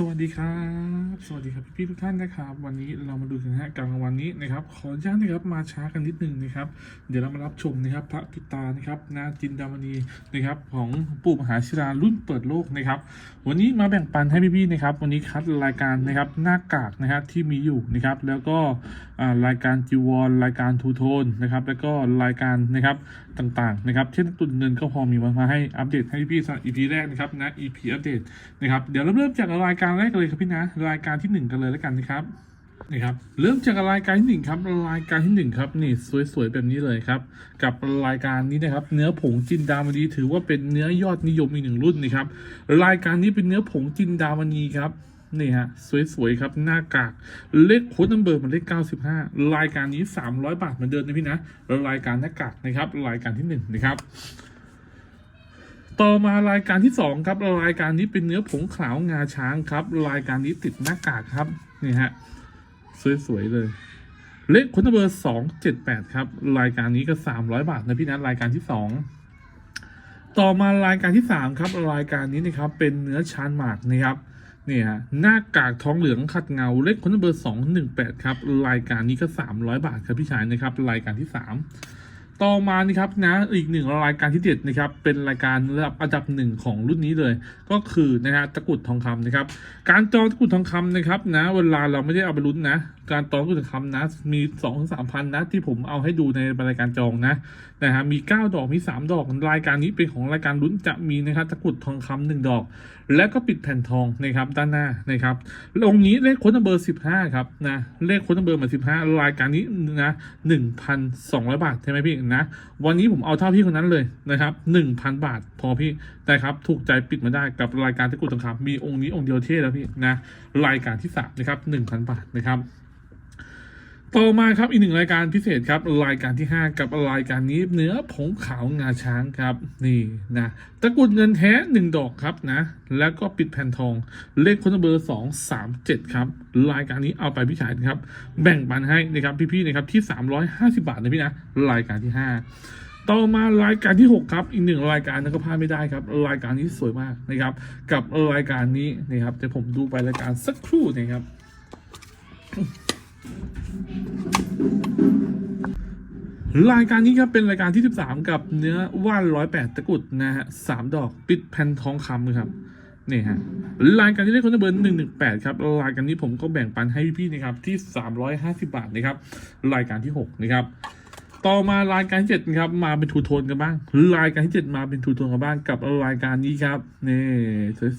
สวัสดีครับ สวัสดีครับพี่ๆทุกท่านนะครับ วันนี้เรามาดูกันฮะกลางวันนี้นะครับ ขออนุญาตนะครับมาช้ากันนิดหนึงนะครับ เดี๋ยวเรามารับชมนะครับ พระปิตานะครับนาจินดามณีนะครับ ของปู่มหาชิรารุ่นเปิดโลกนะครับ วันนี้มาแบ่งปันให้พี่ๆนะครับ วันนี้คัดรายการนะครับหน้ากากนะครับที่มีอยู่นะครับ แล้วก็อ่ารายการจีวรรายการทูโทนนะครับ แล้วก็รายการนะครับต่างๆนะครับ เช่นตุนเงินก็พอมีมาให้อัปเดตให้พี่ๆสำหรับ EP แรกนะครับนะ EP อัปเดตนะครับ เดี๋ยวเราเริ่มจากรายการแรกเลยครับพี่นะรายการที่หนึ่งกันเลยแล้วกันนะครับนี่ครับเริ่มจากรายการที่หนึ่งครับรายการที่หนึ่งครับนี่สวยๆแบบนี้เลยครับกับรายการนี้นะครับเนื้อผงจินดามณีถือว่าเป็นเนื้อยอดนิยมอีกหนึ่งรุ่นนะครับรายการนี้เป็นเนื้อผงจินดามณีครับนี่ฮะสวยๆครับหน้ากากเลขโค้ดนัมเบอร์มันเลข 95 รายการนี้ 300 บาทเหมือนเดิมนะพี่นะรายการหน้ากากนะครับรายการที่หนึ่งนะครับ ต่อมารายการที่สองครับรายการนี้เป็นเนื้อผงขาวงาช้างครับ รายการนี้ติดหน้ากากครับนี่ฮะสวยๆเลย เลขคนเบอร์สองเจ็ดแปดครับ รายการนี้ก็สามร้อยบาทนะพี่นะรายการที่สองต่อมารายการที่สามครับ รายการนี้นะครับเป็นเนื้อชานหมากนะครับนี่ฮะหน้ากากทองเหลืองขัดเงาเลขคนเบอร์สองหนึ่งแปดครับ รายการนี้ก็สามร้อยบาทครับพี่ชายนะครับ รายการที่สาม ต่อมานี่ครับนะอีกหนึ่งรายการที่เด็ดนะครับเป็นรายการระดับอันดับหนึ่งของรุ่นนี้เลย ก็คือนะฮะตะกุดทองคำนะครับการจองตะกุดทองคำนะครับนะเวลาเราไม่ได้เอาไปลุ้นนะ การจองตะกรุดทองคำนะ มีสองถึงสามพันนะที่ผมเอาให้ดูในรายการจองนะนะฮะมีเก้าดอกมีสามดอกรายการนี้เป็นของรายการลุ้นจะมีนะครับตะกรุดทองคำหนึ่งดอก แล้วก็ปิดแผ่นทองนะครับด้านหน้านะครับองค์นี้เลขค้นเบอร์สิบห้าครับนะเลขค้นเบอร์มาสิบห้ารายการนี้นะหนึ่งพันสองร้อยบาทใช่ไหมพี่นะวันนี้ผมเอาเท่าพี่คนนั้นเลยนะครับหนึ่งพันบาทพอพี่นะครับถูกใจปิดมาได้กับรายการตะกรุดทองคำมีองค์นี้องค์เดียวเท่แล้วพี่นะรายการที่สามนะครับหนึ่งพันบาทนะครับ ต่อมาครับอีกหนึ่งรายการพิเศษครับรายการที่ห้ากับรายการนี้เนื้อผงขาวงาช้างครับนี่นะตะกรุดเงินแท้หนึ่งดอกครับนะแล้วก็ปิดแผ่นทองเลขคนเบอร์สองสามเจ็ดครับ รายการนี้เอาไปพี่ชายนะครับ แบ่งปันให้นะครับพี่ๆนะครับที่สามร้อยห้าสิบาทนะพี่นะรายการที่ห้าต่อมารายการที่ 6 ครับ อีกหนึ่งรายการนั้นก็พลาดไม่ได้ครับ รายการนี้สวยมากนะครับ กับรายการนี้นะครับเดี๋ยวผมดูไปรายการสักครู่นะครับ รายการนี้ครับเป็นรายการที่ 13 กับเนื้อว่านร้อยแปดตะกุดนะฮะสามดอกปิดแผ่นทองคำครับนี่ฮะรายการที่ได้คนเบอร์หนึ่งหนึ่งแปดครับรายการนี้ผมก็แบ่งปันให้พี่ๆนะครับที่ 350 บาทนะครับรายการที่ 6 นะครับ ต่อมารายการที่เจ็ดครับ มาเป็นทูโทนกันบ้างรายการที่เจ็ดมาเป็นทูโทนกันบ้างกับรายการนี้ครับนี่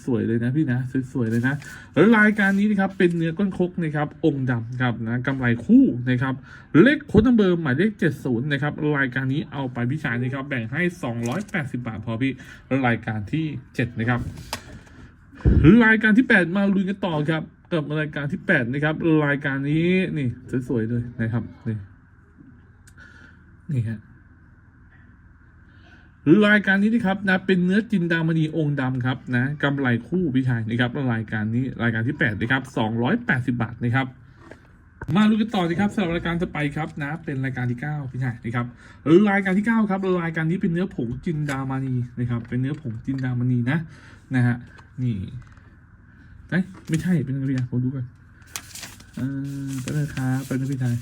สวยๆเลยนะพี่นะสวยๆเลยนะรายการนี้นะครับเป็นเนื้อก้นคกนะครับองค์ดำครับนะกำไรคู่นะครับเลขโค้ดนัมเบอร์หมายเลขเจ็ดศูนย์นะครับรายการนี้เอาไปพี่ชายนะครับแบ่งให้สองร้อยแปดสิบาทพอพี่รายการที่เจ็ดนะครับรายการที่แปดมาลุยกันต่อครับกับรายการที่แปดนะครับรายการนี้นี่สวยๆเลยนะครับนี่ นี่ฮะรายการนี้นะครับนะเป็นเนื้อจินดามณีองค์ดำครับนะกำไรคู่พี่ชายนะครับรายการนี้รายการที่แปดนะครับสองร้อยแปดสิบาทนะครับ มาดูกันต่อนะครับสำหรับรายการจะไปครับนะ เป็นรายการที่เก้าพี่ชายนะครับรายการที่เก้าครับรายการนี้เป็นเนื้อผงจินดามณีนะครับ เป็นเนื้อผงจินดามณีนะนะฮะนี่ไม่ใช่เป็นอะไรนะผมดูกันเออก็เลยครับเป็นพี่ชาย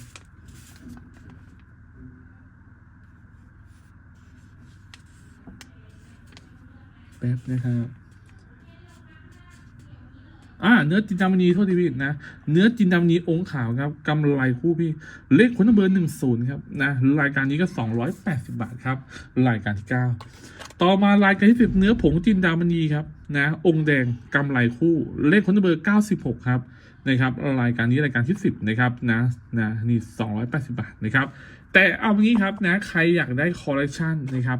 แป๊บนะครับอ่าเนื้อจินดามณีโทษทีพี่นะ เนื้อจินดามณีองค์ขาวครับกำไรคู่พี่ เลขคนเบอร์หนึ่งศูนย์ครับนะรายการนี้ก็สองร้อยแปดสิบาทครับ รายการที่เก้าต่อมารายการที่สิบเนื้อผงจินดามณีครับนะ องค์แดงกำไรคู่ เลขคนเบอร์เก้าสิบหกครับนะครับ รายการนี้รายการที่สิบนะครับนะนะนี่สองร้อยแปดสิบาทนะครับ แต่เอางี้ครับนะใครอยากได้คอลเลคชันนะครับ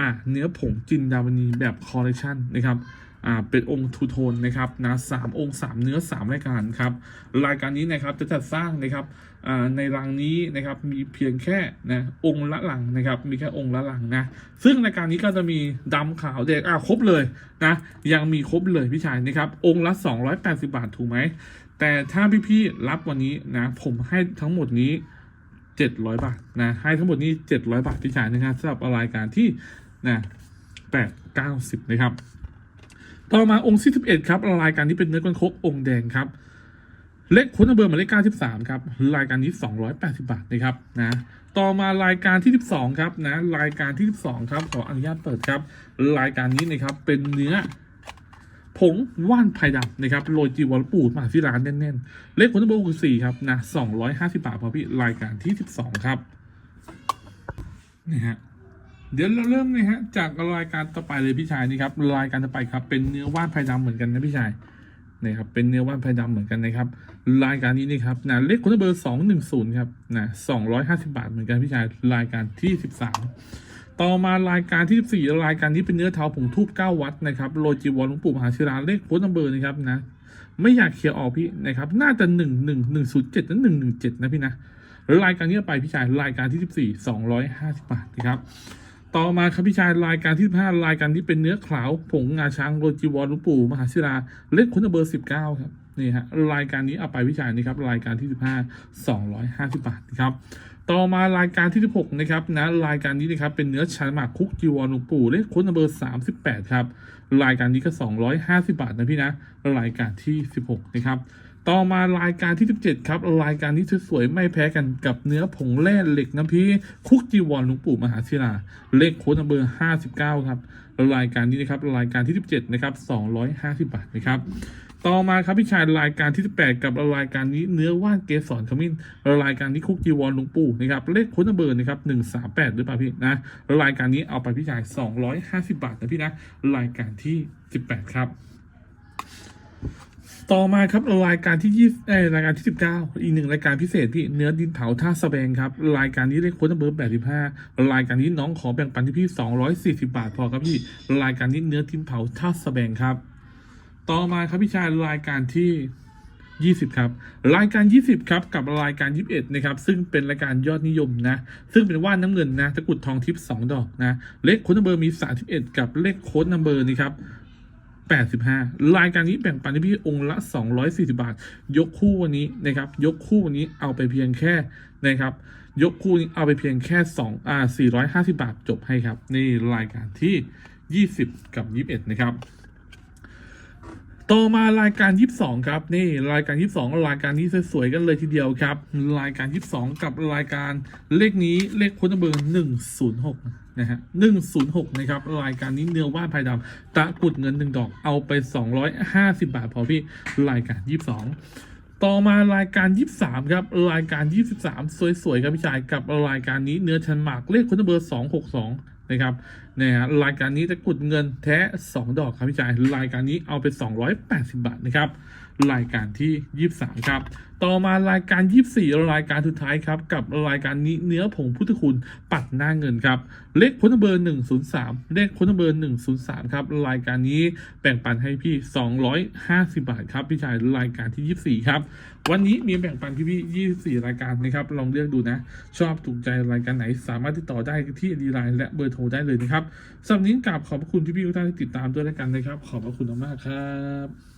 อะเนื้อผงจินดามณีแบบคอลเลคชันนะครับอ่าเป็นองค์ทูโทนนะครับนะสามองค์สามเนื้อสามรายการครับรายการนี้นะครับจะจัดสร้างนะครับอ่าในรังนี้นะครับมีเพียงแค่นะองค์ละหลังนะครับมีแค่องค์ละหลังนะซึ่งรายการนี้ก็จะมีดำขาวแดงอ่าครบเลยนะยังมีครบเลยพี่ชายนะครับองค์ละ 280 บาทถูกไหมแต่ถ้าพี่ๆรับวันนี้นะผมให้ทั้งหมดนี้700 บาทนะให้ทั้งหมดนี้ 700 บาทพี่ชายนะครับสำหรับรายการที่ นะ8 90นะครับ ต่อมาองค์ที่สิบเอ็ดครับรายการนี้เป็นเนื้อก้นคกองค์แดงครับ เลขคุณเบอร์หมายเลขเก้าสิบสามครับรายการนี้สองร้อยแปดสิบาทนะครับนะต่อมารายการที่สิบสองครับนะรายการที่สิบสองครับขออนุญาตเปิดครับ รายการนี้นะครับเป็นเนื้อผงว่านไผ่ดำนะครับโรยจีวรปูดมาที่ร้านแน่นๆ เลขคุณเบอร์คือสี่ครับนะสองร้อยห้าสิบาทพอพี่รายการที่สิบสองครับนี่ฮะ เดี๋ยวเราเริ่มเลยฮะจากรายการต่อไปเลยพี่ชายนี่ครับรายการต่อไปครับ เป็นเนื้อว่านไผ่ดำเหมือนกันนะพี่ชายนี่ครับเป็นเนื้อว่านไผ่ดำเหมือนกันนะครับรายการนี้นี่ครับนะเลขคุณเบอร์สองหนึ่งศูนย์ครับนะสองร้อยห้าสิบาทเหมือนกันพี่ชายรายการที่สิบสามต่อมารายการที่สิบสี่รายการนี้เป็นเนื้อเท้าผงทูบเก้าวัดนะครับโรยจีวรหลวงปู่มหาชิราเลขคุณเบอร์นะครับนะไม่อยากเคลียร์ออกพี่นะครับ น่าจะหนึ่งหนึ่งหนึ่งศูนย์เจ็ดและหนึ่งหนึ่งเจ็ดนะพี่นะรายการนี้ไปพี่ชายรายการที่สิบสี่สองร้อยห้าสิบาทนะครับ ต่อมาครับพี่ชายรายการที่ห้ารายการที่เป็นเนื้อขาวผงงาช้างโรจิวรหลวงปู่มหาศิลาเลขคุณเบอร์สิบเก้าครับนี่ฮะรายการนี้เอาไปพี่ชายนี่ครับรายการที่สิบห้าสองร้อยห้าสิบบาทนะครับต่อมารายการที่สิบหกนะครับนะรายการนี้นะครับเป็นเนื้อชาหมากคุกจีวรหลวงปู่เลขคุณเบอร์สามสิบแปดครับรายการนี้ก็สองร้อยห้าสิบาทนะพี่นะรายการที่สิบหกนะครับ ต่อมารายการที่ 17 ครับ รายการที่สวยๆไม่แพ้กันกับเนื้อผงแร่เหล็กน้ำพีคุกจีวรหลวงปู่มหาศิลา เลขโค้ดเบอร์ 59 ครับ รายการนี้นะครับรายการที่ 17 นะครับ 250 บาทนะครับต่อมาครับพี่ชายรายการที่ 18 กับรายการนี้เนื้อว่านเกสรขมิ้นรายการนี้คุกจีวรหลวงปู่นะครับเลขโค้ดเบอร์นะครับ138หรือเปล่าพี่นะรายการนี้เอาไปพี่ชาย 250 บาทนะพี่นะรายการที่ 18 ครับ ต่อมาครับรายการที่ยี่เอรายการที่สิบเก้าอีกหนึ่งรายการพิเศษพี่เนื้อดินเผาท่าสะแบงครับรายการนี้เลขโค้ดเบอร์แปดสิบห้ารายการนี้น้องขอแบ่งปันที่พี่สองร้อยสี่สิบาทพอครับพี่รายการนี้เนื้อดินเผาท่าสะแบงครับ ต่อมาครับพี่ชายรายการที่ยี่สิบครับ รายการยี่สิบครับกับรายการยี่สิบเอ็ดนะครับ ซึ่งเป็นรายการยอดนิยมนะ ซึ่งเป็นว่านน้ำเงินนะตะกรุดทองทิพย์สองดอกนะเลขโค้ดนัมเบอร์มีสามสิบเอ็ดกับเลขโค้ดนัมเบอร์นี่ครับ 85 รายการนี้แบ่งปันให้พี่องค์ละ 240 บาท ยกคู่วันนี้นะครับ ยกคู่วันนี้เอาไปเพียงแค่นะครับ ยกคู่นี้เอาไปเพียงแค่2อ่า450 บาทจบให้ครับ นี่รายการที่ 20 กับ 21 นะครับต่อมารายการ 22 ครับ นี่รายการ 22 รายการนี้สวยๆกันเลยทีเดียวครับ รายการ 22 กับรายการเลขนี้เลขคุณเบอร์106 นะฮะ106นะครับ รายการนี้เนื้อว่าภายดำตะกุดเงินหนึ่งดอกเอาไป250บาทพอพี่รายการ22ต่อมารายการ 23 ครับ รายการ 23 สวยๆครับพี่ชายกับรายการนี้เนื้อชันหมากเลขคุณเบอร์ 262 นะครับนะฮะรายการนี้จะกุดเงินแท้ 2 ดอกครับพี่ชายรายการนี้เอาไป 280 บาทนะครับ รายการที่ 23 ครับ ต่อมารายการ 24 รายการสุดท้ายครับ กับรายการนี้เนื้อผงพุทธคุณปัดหน้าเงินครับ เลขคุณเบอร์ 103 เลขคุณเบอร์ 103 ครับ รายการนี้แบ่งปันให้พี่ 250 บาทครับ พี่ชายรายการที่ 24 ครับ วันนี้มีแบ่งปันพี่พี่24 รายการนะครับ ลองเลือกดูนะ ชอบถูกใจรายการไหน สามารถติดต่อได้ที่ดีไลน์และเบอร์โทรได้เลยนะครับสำหรับนี้กราบขอบพระคุณพี่พี่ทุกท่านที่ติดตามด้วยแล้วกันนะครับ ขอบพระคุณมากครับ